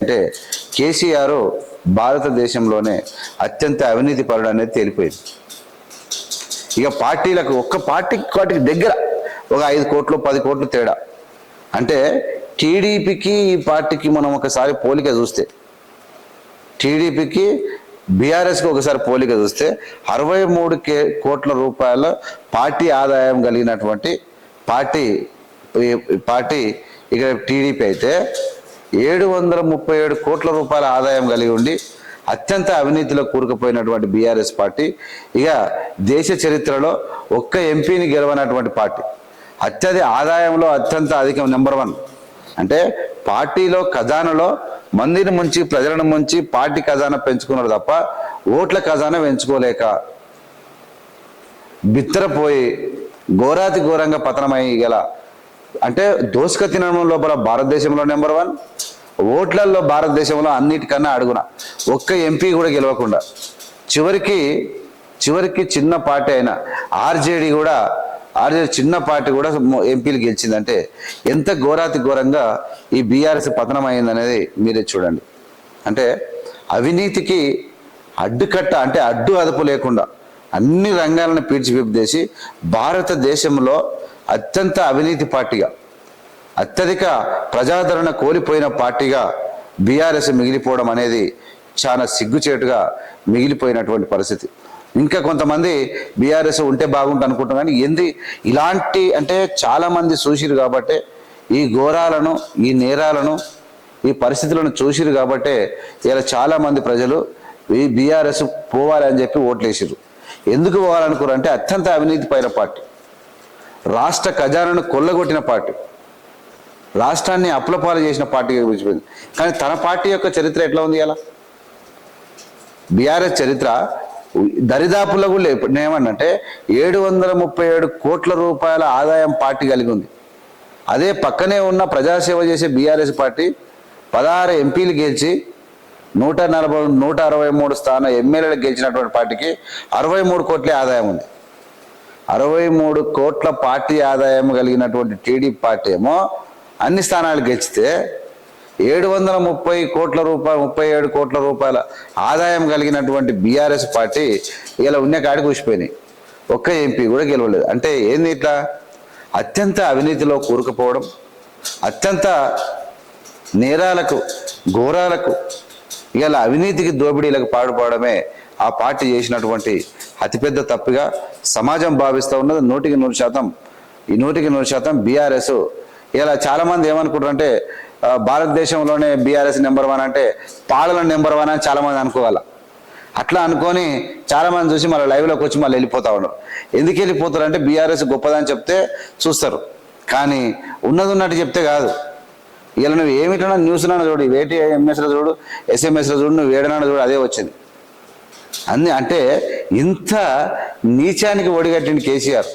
అంటే కేసీఆర్ భారతదేశంలోనే అత్యంత అవినీతి పరుడు అనేది తేలిపోయింది. ఇక పార్టీలకు ఒక్క పార్టీ వాటికి దగ్గర ఒక ఐదు కోట్లు పది కోట్లు తేడా. అంటే టీడీపీకి ఈ పార్టీకి మనం ఒకసారి పోలిక చూస్తే టీడీపీకి బీఆర్ఎస్కి ఒకసారి పోలిక చూస్తే అరవై మూడు కే కోట్ల రూపాయల పార్టీ ఆదాయం కలిగినటువంటి పార్టీ ఈ పార్టీ ఇక టీడీపీ అయితే ఏడు వందల ముప్పై ఏడు కోట్ల రూపాయల ఆదాయం కలిగి ఉండి అత్యంత అవినీతిలో కూరుకుపోయినటువంటి బీఆర్ఎస్ పార్టీ. ఇక దేశ చరిత్రలో ఒక్క ఎంపీని గెలవనటువంటి పార్టీ. అత్యధి ఆదాయంలో అత్యంత అధికం నెంబర్ వన్. అంటే పార్టీలో ఖజానాలో మందిని ముంచి ప్రజలను ముంచి పార్టీ ఖజానా పెంచుకున్నారు తప్ప ఓట్ల ఖజానా పెంచుకోలేక బిత్తరపోయి ఘోరాతి ఘోరంగా పతనమై గల అంటే దోసుక తినడం లోపల భారతదేశంలో నెంబర్ వన్ ఓట్లల్లో భారతదేశంలో అన్నిటికన్నా అడుగున. ఒక్క ఎంపీ కూడా గెలవకుండా. చివరికి చివరికి చిన్న పార్టీ అయిన ఆర్జేడీ కూడా ఆర్జేడీ చిన్న పార్టీ కూడా ఎంపీలు గెలిచిందంటే ఎంత ఘోరాతి ఘోరంగా ఈ బీఆర్ఎస్ పతనం అయిందనేది మీరే చూడండి. అంటే అవినీతికి అడ్డుకట్ట అంటే అడ్డు అదుపు లేకుండా అన్ని రంగాలను పీడ్చిపిప్పేసి భారతదేశంలో అత్యంత అవినీతి పార్టీగా అత్యధిక ప్రజాదరణ కోల్పోయిన పార్టీగా బీఆర్ఎస్ మిగిలిపోవడం అనేది చాలా సిగ్గుచేటుగా మిగిలిపోయినటువంటి పరిస్థితి. ఇంకా కొంతమంది బీఆర్ఎస్ ఉంటే బాగుంటుంది అనుకుంటాం కానీ ఏంది ఇలాంటి అంటే చాలామంది చూసిరు కాబట్టే ఈ ఘోరాలను ఈ నేరాలను ఈ పరిస్థితులను చూసిరు కాబట్టే ఇలా చాలామంది ప్రజలు ఈ బీఆర్ఎస్ పోవాలి అని చెప్పి ఓట్లేసిరు ఎందుకు పోవాలనుకున్నారు అంటే అత్యంత అవినీతి పైన పార్టీ. రాష్ట్ర ఖజానాను కొల్లగొట్టిన పార్టీ. రాష్ట్రాన్ని అప్లపాలు చేసిన పార్టీగా గుర్చిపోయింది కానీ తన పార్టీ యొక్క చరిత్ర ఎట్లా ఉంది అలా? బీఆర్ఎస్ చరిత్ర దరిదాపుల్లో కూడా లేదు నేనేమన్నంటే ఏడు వందల ముప్పై ఏడు కోట్ల రూపాయల ఆదాయం పార్టీ కలిగి ఉంది. అదే పక్కనే ఉన్న ప్రజాసేవ చేసే బీఆర్ఎస్ పార్టీ పదహారు ఎంపీలు గెలిచి నూట నలభై నూట అరవై మూడు స్థాన ఎమ్మెల్యేలు గెలిచినటువంటి పార్టీకి అరవై మూడు కోట్లే ఆదాయం ఉంది. అరవై మూడు కోట్ల పార్టీ ఆదాయం కలిగినటువంటి టీడీపీ పార్టీ ఏమో అన్ని స్థానాలు గెలిచితే ఏడు వందల ముప్పై కోట్ల రూపాయలు ముప్పై ఏడు కోట్ల రూపాయల ఆదాయం కలిగినటువంటి బీఆర్ఎస్ పార్టీ ఇలా ఉన్న కాడికి కూసిపోయినాయి ఒక్క ఎంపీ కూడా గెలవలేదు. అంటే ఏంది ఇట్లా? అత్యంత అవినీతిలో కూరుకుపోవడం అత్యంత నేరాలకు ఘోరాలకు ఇలా అవినీతికి దోపిడీలకు పాడుపడమే ఆ పార్టీ చేసినటువంటి అతిపెద్ద తప్పుగా సమాజం భావిస్తూ ఉన్నది నూటికి నూరు శాతం. ఈ నూటికి నూరు శాతం బీఆర్ఎస్ ఇలా చాలామంది ఏమనుకుంటారంటే భారతదేశంలోనే బీఆర్ఎస్ నెంబర్ వన్ అంటే పాలన నెంబర్ వన్ అని చాలామంది అనుకోవాలి. అట్లా అనుకొని చాలామంది చూసి మళ్ళీ లైవ్లోకి వచ్చి మళ్ళీ వెళ్ళిపోతా ఉన్నారు. ఎందుకు వెళ్ళిపోతారు అంటే బీఆర్ఎస్ గొప్పదని చెప్తే చూస్తారు. కానీ ఉన్నది ఉన్నట్టు చెప్తే కాదు. ఇలా నువ్వు ఏమిటన్నా న్యూస్లో చూడు వేటి ఎంఎస్లో చూడు ఎస్ఎంఎస్లో చూడు నువ్వు వేడనా చూడు అదే వచ్చింది. అన్ని అంటే ఇంత నీచానికి ఒడిగట్టింది కేసీఆర్.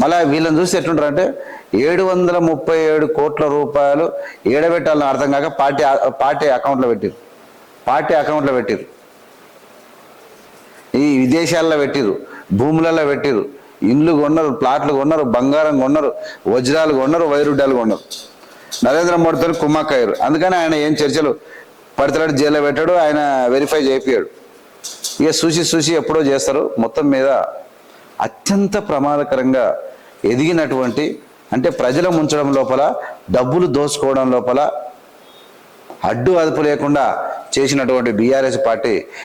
మళ్ళీ వీళ్ళని చూసి ఎట్లుంటారు అంటే ఏడు వందల ముప్పై ఏడు కోట్ల రూపాయలు ఏడబెట్టాలని అర్థం కాక పార్టీ పార్టీ అకౌంట్లో పెట్టిరు పార్టీ అకౌంట్లో పెట్టిరు ఈ విదేశాల్లో పెట్టిరు భూములలో పెట్టిరు ఇండ్లు కొన్నారు ప్లాట్లు కొన్నారు బంగారం కొన్నారు వజ్రాలు కొన్నారు వైరుడ్డాలు కొన్నారు. నరేంద్ర మోడీతో కుమ్మక్కయ్యారు అందుకని ఆయన ఏం చర్చలు? పడతలాడు జైల్లో పెట్టాడు ఆయన వెరిఫై చేయించాడు ఇక చూసి చూసి ఎప్పుడో చేస్తారు. మొత్తం మీద అత్యంత ప్రమాదకరంగా ఎదిగినటువంటి అంటే ప్రజల ముంచడం లోపల డబ్బులు దోచుకోవడం లోపల అడ్డు అదుపు లేకుండా చేసినటువంటి బీఆర్ఎస్ పార్టీ